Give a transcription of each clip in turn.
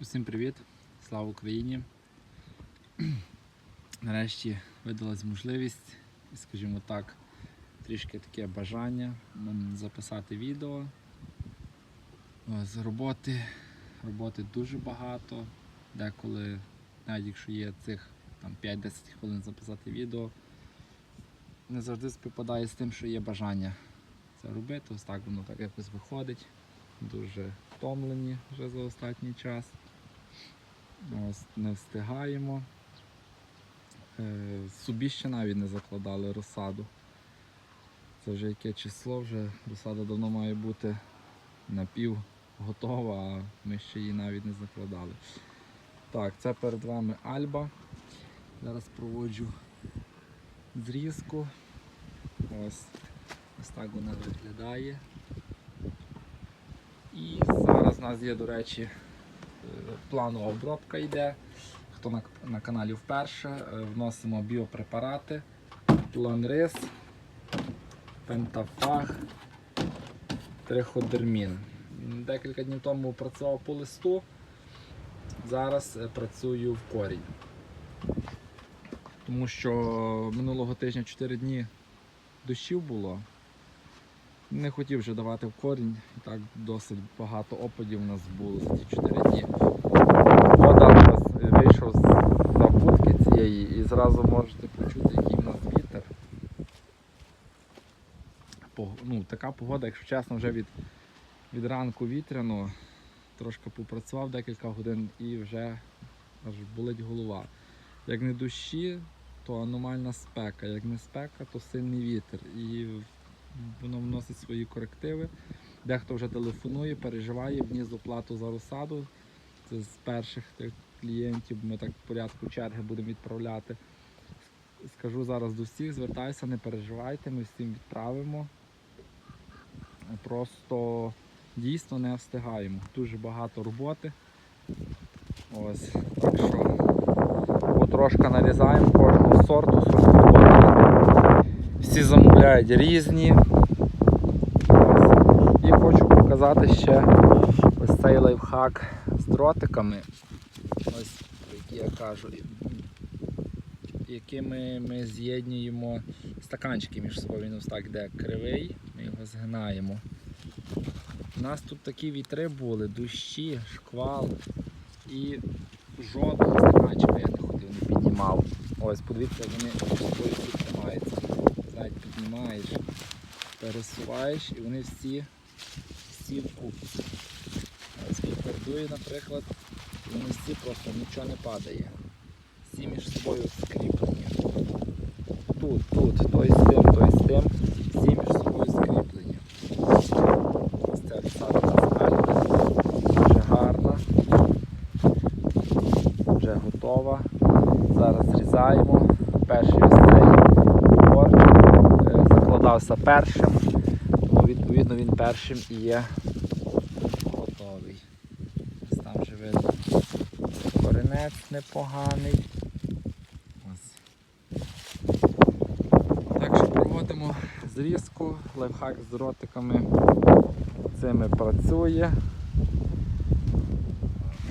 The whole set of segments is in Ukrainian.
Усім привіт! Слава Україні! Нарешті видалась можливість, скажімо так, трішки таке бажання записати відео. З роботи, роботи дуже багато. Деколи, навіть якщо є цих 5-10 хвилин записати відео, не завжди співпадає з тим, що є бажання це робити. Ось так воно так якось виходить. Дуже втомлені вже за останній час. Не встигаємо. Е, Собі ще навіть не закладали розсаду. Це вже яке число, вже розсада давно має бути напів готова, а ми ще її навіть не закладали. Так, це перед вами Альба. Зараз проводжу зрізку. Ось, ось так вона виглядає. І зараз у нас є, до речі, планова обробка йде. Хто на, на каналі вперше, е, вносимо біопрепарати, планрис, пентафаг, триходермін. Декілька днів тому працював по листу, зараз е, працюю в корінь. Тому що минулого тижня 4 дні дощів було. Не хотів вже давати в корінь, і так досить багато опадів у нас було за ті 4 дні. Вода зараз вийшов з забудки цієї і зразу можете почути, який в нас вітер. По- Ну, така погода, якщо чесно, вже від, від ранку вітряно. Трошки попрацював декілька годин і вже аж болить голова. Як не дощі, то аномальна спека. Як не спека, то сильний вітер. І воно вносить свої корективи. Дехто вже телефонує, переживає, вніс оплату за розсаду. Це з перших тих клієнтів, ми так в порядку черги будемо відправляти. Скажу зараз до всіх, звертайся, не переживайте, ми всім відправимо. Просто дійсно не встигаємо. Дуже багато роботи. Ось, так що потрошки нарізаємо кожного сорту. Всі замовляють різні. І хочу показати ще ось цей лайфхак з дротиками. Ось які я кажу. Якими ми з'єднуємо стаканчики між собою. Він ось так йде кривий, ми його згинаємо. У нас тут такі вітри були, дощі, шквал і жодного стаканчика я не ходив, не піднімав. Ось, подивіться, вони між собою всі тримаються. Навіть піднімаєш, пересуваєш і вони всі, всі вкупі. Ось підпердує, наприклад, вони всі просто нічого не падає. Всі між собою скріплені. Тут, тут, той з тим, той з тим, всі між собою скріплені. Ось ця розсада у нас альба. Дуже гарна. Вже готова. Зараз зрізаємо. Перший ось цей борчик е, закладався першим, тому відповідно він першим і є готовий. Ось там вже видно коренець непоганий. Ось. Так що проводимо зрізку, лайфхак з дротиками цими працює.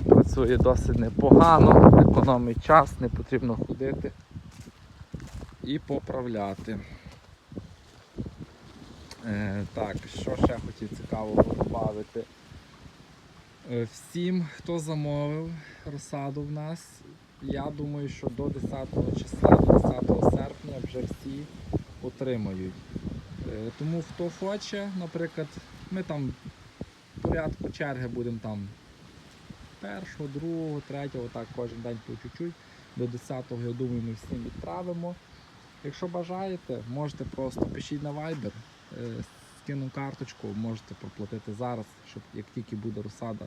Працює досить непогано, економить час, не потрібно ходити і поправляти. Е, так, що ще хотів цікавого додати. Е, Всім, хто замовив розсаду в нас, я думаю, що до 10 числа, до 10 серпня вже всі отримають. Е, Тому хто хоче, наприклад, ми там порядку черги будемо там першого, другого, третього, так кожен день по чуть-чуть. До 10-го, я думаю, ми всім відправимо. Якщо бажаєте, можете просто пишіть на Viber, скину карточку, можете проплатити зараз, щоб як тільки буде розсада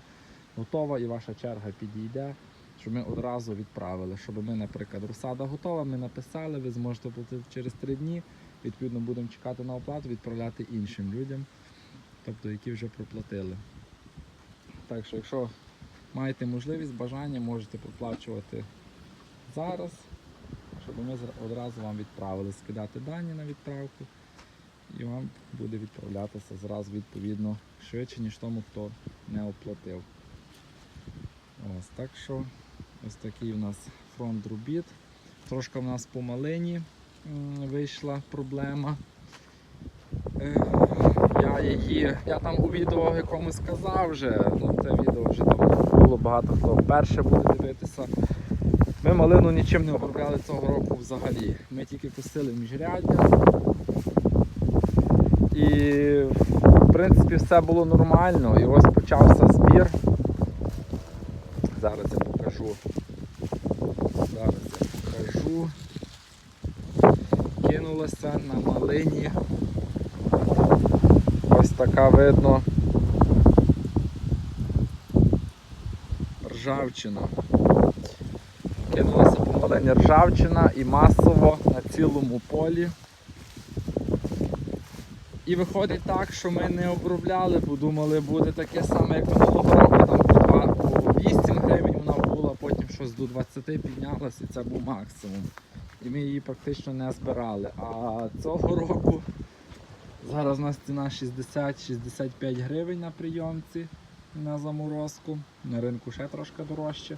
готова і ваша черга підійде, щоб ми одразу відправили. Щоб ми, наприклад, розсада готова, ми написали, ви зможете платити через 3 дні. Відповідно, будемо чекати на оплату, відправляти іншим людям, тобто які вже проплатили. Так що, якщо маєте можливість, бажання, можете проплачувати зараз, щоб ми одразу вам відправили, скидати дані на відправку, і вам буде відправлятися зразу відповідно швидше, ніж тому, хто не оплатив. Ось так що ось такий у нас фронт робіт. Трошки в нас по малині вийшла проблема. Я її, я там у відео якомусь сказав вже, ну це відео вже там було багато хто перше буде дивитися. Ми малину нічим не обробляли цього року взагалі. Ми тільки косили міжряддя. В принципі все було нормально. І ось почався збір. Зараз я покажу. Зараз я покажу. Кинулося на малині. Ось така видно. Ржавчина. Кинулася по малині ржавчина і масово на цілому полі. І виходить так, що ми не обробляли, бо думали, буде таке саме, як минулого року, там по два- 8 гривень вона була, потім щось до 20 піднялася, і це був максимум. І ми її практично не збирали. А цього року зараз у нас ціна 60-65 гривень на прийомці на заморозку. На ринку ще трошки дорожче.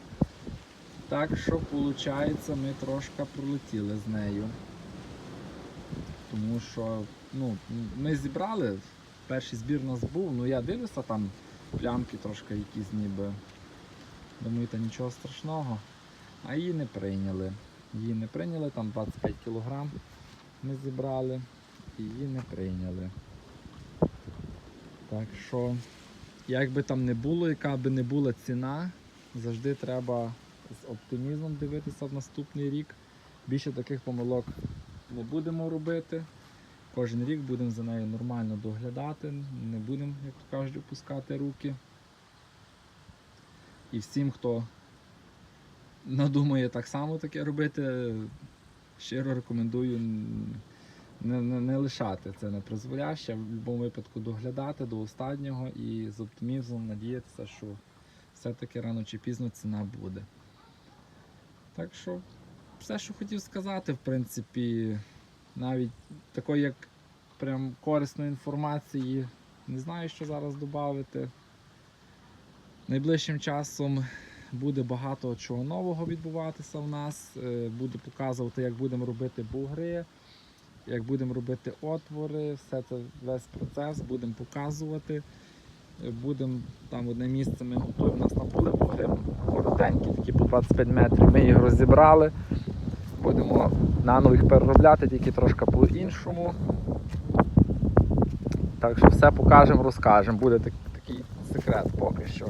Так що, виходить, ми трошки пролетіли з нею. Тому що ну, ми зібрали, перший збір у нас був, ну я дивлюся там плямки трошки якісь ніби. Думаю, та нічого страшного. А її не прийняли. Її не прийняли, там 25 кг ми зібрали, і її не прийняли. Так що, як би там не було, яка би не була ціна, завжди треба з оптимізмом дивитися в наступний рік. Більше таких помилок не будемо робити. Кожен рік будемо за нею нормально доглядати, не будемо, як то кажуть, опускати руки. І всім, хто надумає так само таке робити, щиро рекомендую не, не, не лишати це на призволяще, в будь-якому випадку доглядати до останнього і з оптимізмом надіятися, що все-таки рано чи пізно ціна буде. Так що все, що хотів сказати, в принципі, навіть такої як прям корисної інформації, не знаю, що зараз додати. Найближчим часом буде багато чого нового відбуватися в нас. Е, Буду показувати, як будемо робити бугри, як будемо робити отвори, все це весь процес будемо показувати. Будемо там одне місце ми готуємо. У нас там були бугри коротенькі, такі по 25 метрів. Ми їх розібрали. Будемо наново їх переробляти, тільки трошки по-іншому. Так що все покажемо, розкажемо. Буде так- такий секрет поки що.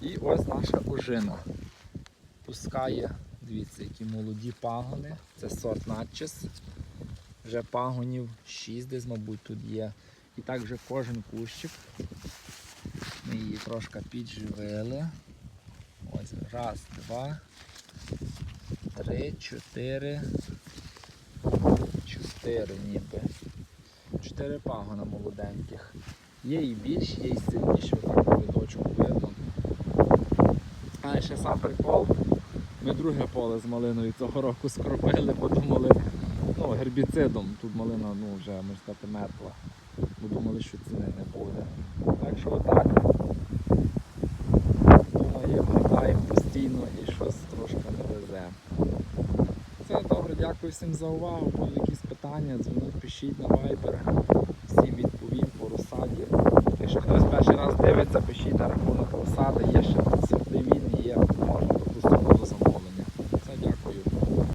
І ось наша ожина. Пускає, дивіться, які молоді пагони. Це сорт надчис. Вже пагонів 6 десь, мабуть, тут є. І так вже кожен кущик. Ми її трошки підживили. Ось раз, два, три, чотири. Чотири ніби. Чотири пагона молоденьких. Є і більші, є і сильніші, отак по видочку видно. А ще сам прикол. Ми друге поле з малиною цього року скропили, бо думали, ну, гербіцидом. Тут малина ну, вже, можна сказати, мертва. Бо думали, що ціни не буде. Так що отак. Думаємо, граємо постійно і щось трошки не везе. Дякую всім за увагу. Будуть якісь питання, дзвоніть, пишіть на Viber. Всім відповім по розсаді. Якщо хтось перший раз дивиться, пишіть на рахунок розсади.